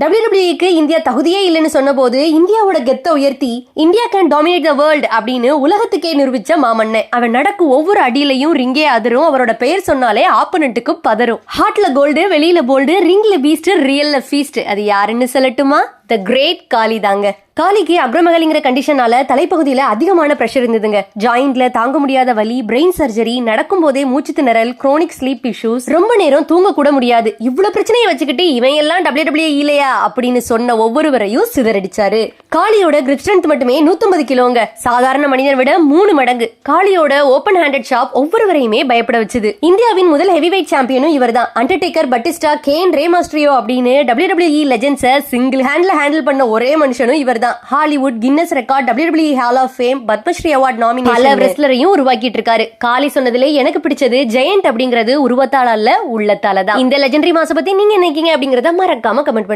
டபிள்யூடபிள்யூக்கு India தகுதியே இல்லைன்னு சொன்னபோது இந்தியாவோட கெத்தை உயர்த்தி India can dominate the world அப்படின்னு உலகத்துக்கே நிரூபிச்ச மாமன்னன். அவன் நடக்கும் ஒவ்வொரு அடியிலையும் ரிங்கே அதிரும் அவரோட பெயர் சொன்னாலே ஆப்பனண்ட்டுக்கு பதறும். ஹார்ட்ல கோல்டு வெளியில போல்டு ரிங்ல பீஸ்ட் ரியல்ல ஃபீஸ்ட் அது யாருன்னு சொல்லட்டுமா? த கிரேட் காலி தாங்க. காலிக்கு அக்ரமகலிங்கிற கண்டிஷனால தலைப்பகுதியில அதிகமான ப்ரெஷர் இருந்ததுங்க. ஜாயிண்ட்ல தாங்க முடியாத வலி பிரெயின் சர்ஜரி நடக்கும் போதே மூச்சு திணறல் குரோனிக் ஸ்லீப் இஷ்யூஸ் ரொம்ப நேரம் தூங்க கூட முடியாது. இவ்வளவு பிரச்சனையை வச்சுக்கிட்டு இவன் எல்லாம் டபிள்யூ டபிள்யூ இல்லையா? அப்படின்னு சொன்ன ஒவ்வொருவரையும் சிதறடிச்சாரு. காளியோட கிரிப் ஸ்ட்ரென்த் மட்டுமே 150 கிலோங்க. சாதாரண மனிதனை விட மூணு மடங்கு. காளியோட ஓபன் ஹேண்டட் ஷாப் ஒவ்வொருவரையுமே பயப்பட வச்சுது. இந்தியாவின் முதல் ஹெவி வெயிட் சாம்பியனும் இவர்தான் அண்டர்டேக்கர் பட்டிஸ்டா கேன் ரேமாஸ்ட்ரியோ அப்படின்னு டபிள்யூ டபிள்யூ லெஜெண்ட்ஸை சிங்கிள் ஹேண்ட்ல ஹேண்டில் பண்ண ஒரே மனுஷனும் இவர்தான். Hollywood Guinness record W hall of fame Padma Shri award nominee பல ரெஸ்லரையும் உருவாக்கிட்டு இருக்காரு காளி சொன்னதுல எனக்கு பிடிச்சது ஜெயண்ட் அப்படிங்கிறது உருவத்தால அல்ல உள்ளத்தால தான் இந்த லெஜெண்டரி மாச பத்தி நீங்க நினைக்கீங்க அப்படிங்கறத மறக்காம கமெண்ட் பண்ணுங்க.